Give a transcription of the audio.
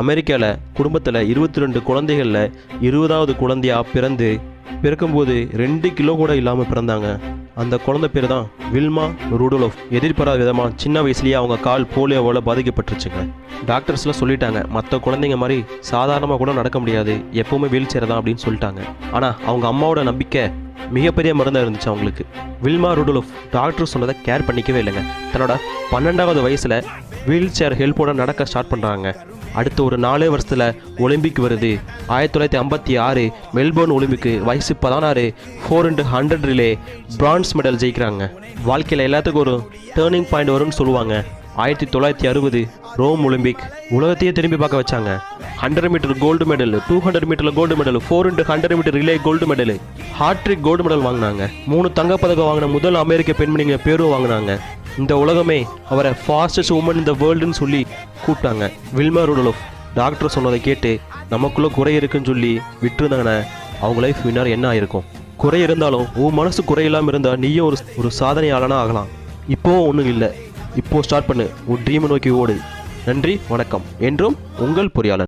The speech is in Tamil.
அமெரிக்காவில் குடும்பத்தில் இருபத்தி ரெண்டு குழந்தைகளில் இருபதாவது குழந்தையா பிறந்து பிறக்கும்போது ரெண்டு கிலோ கூட இல்லாமல் பிறந்தாங்க. அந்த குழந்தை பேர் தான் வில்மா ரூடோலோஃப். எதிர்பாராத விதமாக சின்ன வயசுலேயே அவங்க கால் போலியோவால் பாதிக்கப்பட்டுருச்சுங்க. டாக்டர்ஸ்லாம் சொல்லிட்டாங்க மற்ற குழந்தைங்க மாதிரி சாதாரணமாக கூட நடக்க முடியாது எப்போவுமே வீல் சேர் தான் அப்படின்னு சொல்லிட்டாங்க. ஆனால் அவங்க அம்மாவோட நம்பிக்கை மிகப்பெரிய மருந்தாக இருந்துச்சு அவங்களுக்கு. வில்மா ருடோலோஃப் டாக்டர் சொன்னதை கேர் பண்ணிக்கவே இல்லைங்க. தன்னோட பன்னெண்டாவது வயசில் வீல் சேர் ஹெல்ப்போட நடக்க ஸ்டார்ட் பண்ணுறாங்க அடுத்த ஒரு நாலே வருஷத்தில் ஒலிம்பிக் வருது. ஆயிரத்தி தொள்ளாயிரத்தி ஐம்பத்தி ஆறு மெல்போர்ன் ஒலிம்பிக்கு வயசு பதினாறு four into hundred relay bronze medal ஜெயிக்கிறாங்க. வாழ்க்கையில் எல்லாத்துக்கும் ஒரு டேர்னிங் பாயிண்ட் வரும்னு சொல்லுவாங்க. ஆயிரத்தி தொள்ளாயிரத்தி அறுபது ரோம் ஒலிம்பிக் உலகத்தையே திரும்பி பார்க்க வச்சாங்க. Hundred metre gold medal two hundred மீட்டரில் gold medal four into hundred metre relay gold medal hattrick gold medal வாங்கினாங்க. மூணு தங்கப்பதக்கம் வாங்கின முதல் அமெரிக்க பெண்மணிங்க பேரும் வாங்கினாங்க. இந்த உலகமே அவரை ஃபாஸ்டஸ்ட் உமன் இந்த வேர்ல்டுன்னு சொல்லி கூப்பிட்டாங்க. வில்மா ருடலோஃப் டாக்டர் சொன்னதை கேட்டு நமக்குள்ளே குறை இருக்குன்னு சொல்லி விட்டுருந்தாங்கன்னா அவங்க லைஃப் வின்னர் என்ன ஆயிருக்கும்? குறை இருந்தாலும் உன் மனசு குறையில்லாமல் இருந்தால் நீயும் ஒரு ஒரு சாதனையாளனா ஆகலாம். இப்போவும் ஒன்றும் இல்லை. இப்போது ஸ்டார்ட் பண்ணு. உன் ட்ரீமை நோக்கி ஓடு. நன்றி வணக்கம். என்றும் உங்கள் பொறியாளர்.